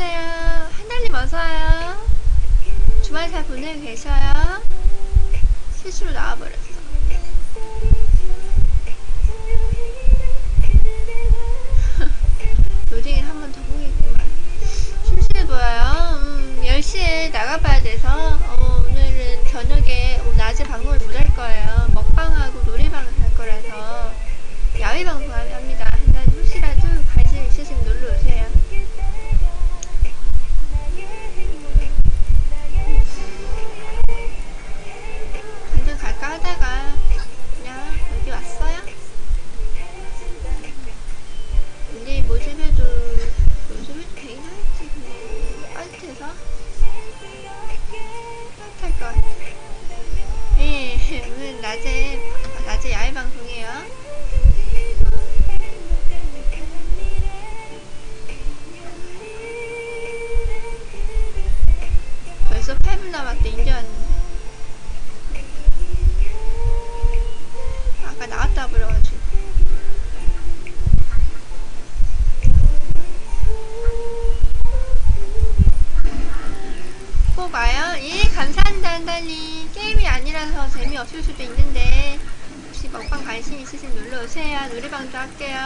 어서오세요. 한달님 어서와요. 주말 잘 보내고 계셔요? 실수로 나와버렸어. 로딩을 한번 더 보겠구만. 심심해 보여요. 음, 10시에 나가봐야 돼서, 어, 오늘은 저녁에, 오, 낮에 방송을 못 할 거예요. 먹방하고 노래방을 할 거라서, 야외 방송 합 10분 남았대 인제 왔는데 아까 나갔다 그래가지고. 꼭 와요? 예 감사합니다 한달님. 게임이 아니라서 재미없을 수도 있는데 혹시 먹방 관심 있으신 놀러오세요. 노래방도 할게요.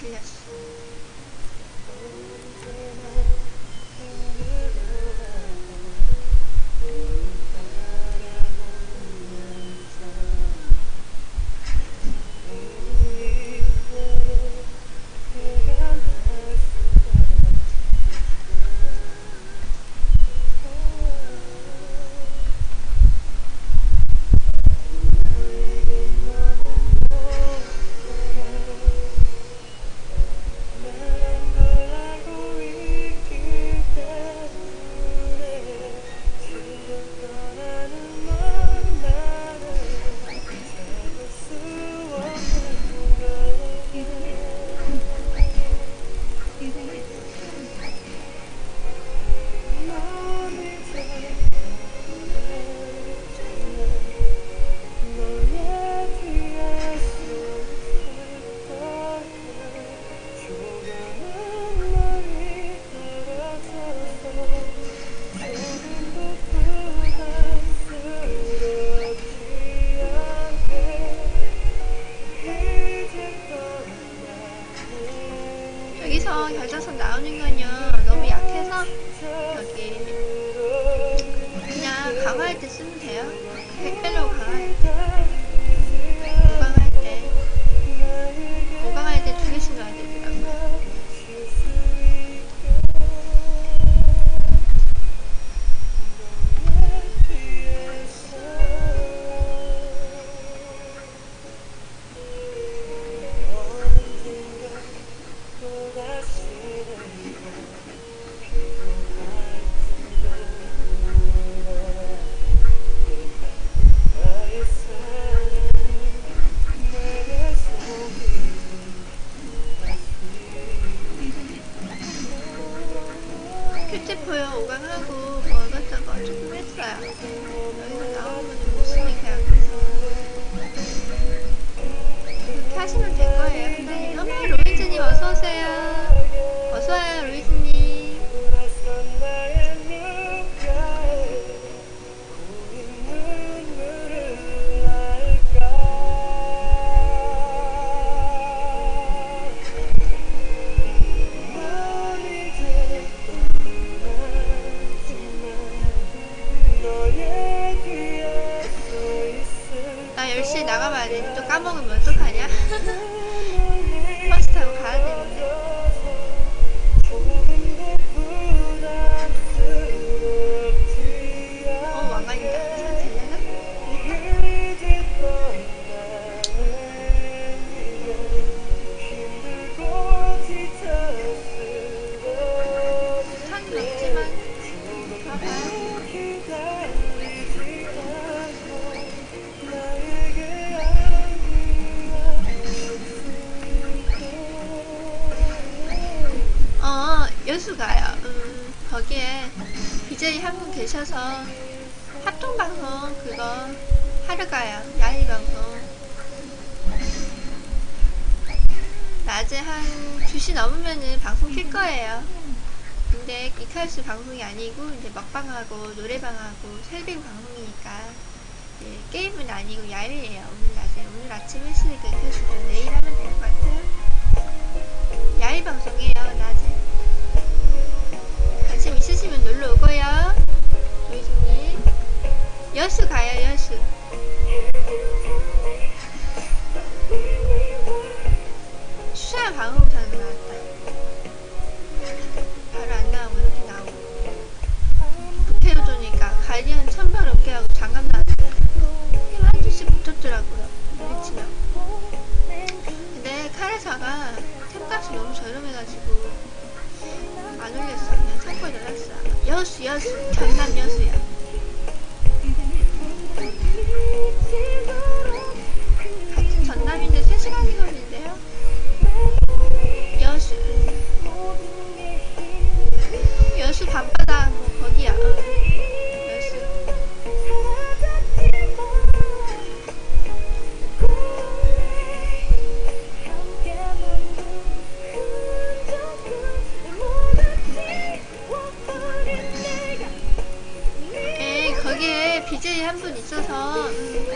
노 어서 오세요. 어서 와요 로이즈님. 나 10시에 나가봐야 돼. 또 까먹으면 어떡하냐? 버스 타고 계셔서 합동 방송 그거 하러 가요. 야외 방송. 낮에 한 2시 넘으면은 방송 킬 거예요. 근데 이카이스 방송이 아니고 이제 먹방하고 노래방하고 셀빙 방송이니까 예, 게임은 아니고 야외예요. 오늘 낮에 오늘 아침 일시니까 이카이스도 내일 하면 될 것 같아요. BJ 한 분 있어서 음,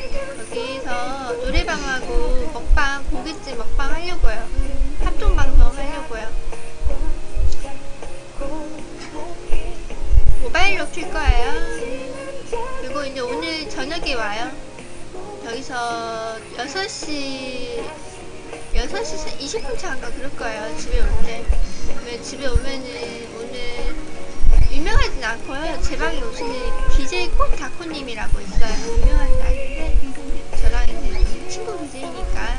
거기서 노래방하고 먹방 고깃집 먹방 하려고요. 음, 합동 방송 하려고요. 모바일로 킬 거예요. 그리고 이제 오늘 저녁에 와요. 여기서 6시 6시 20분 차인가 그럴 거예요. 집에 올 때. 왜 집에 오면은 오늘 유명하진 않고요. 제 방에 오시는 BJ 꼭 다코님이라고 있어요. 유명하진 않은데 저랑 이제 친구 BJ니까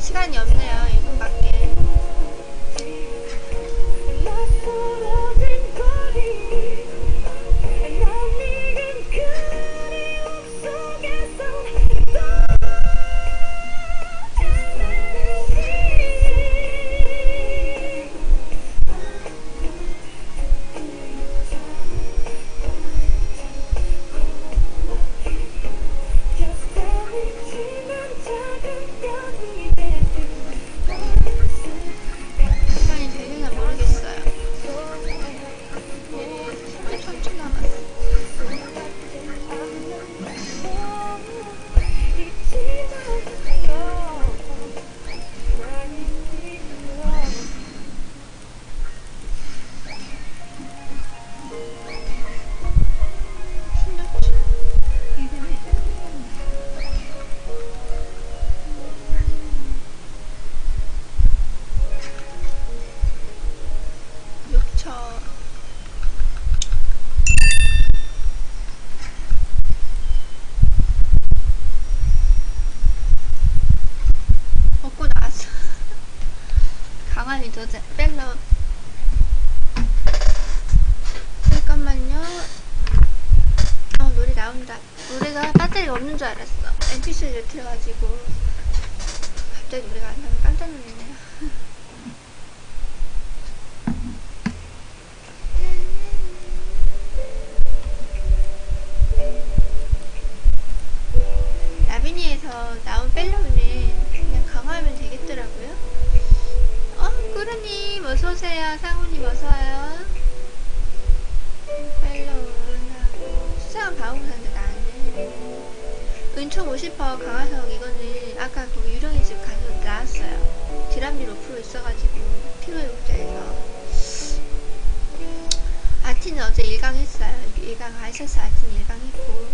시간이 없네요. 1분밖에. 두자. 뺄러. 잠깐만요. 어, 노래 나온다. 노래가 배터리가 없는 줄 알았어. MP3를 틀어가지고. 갑자기 노래가 안 나면 깜짝 놀랐네요. 은총 50% 강화석 이거는 아까 그 유령의 집 가서 나왔어요. 디람률 5% 있어가지고 피로의 국자에서 아티는 어제 1강 했어요. 1강 하셨어 아티는 1강 했고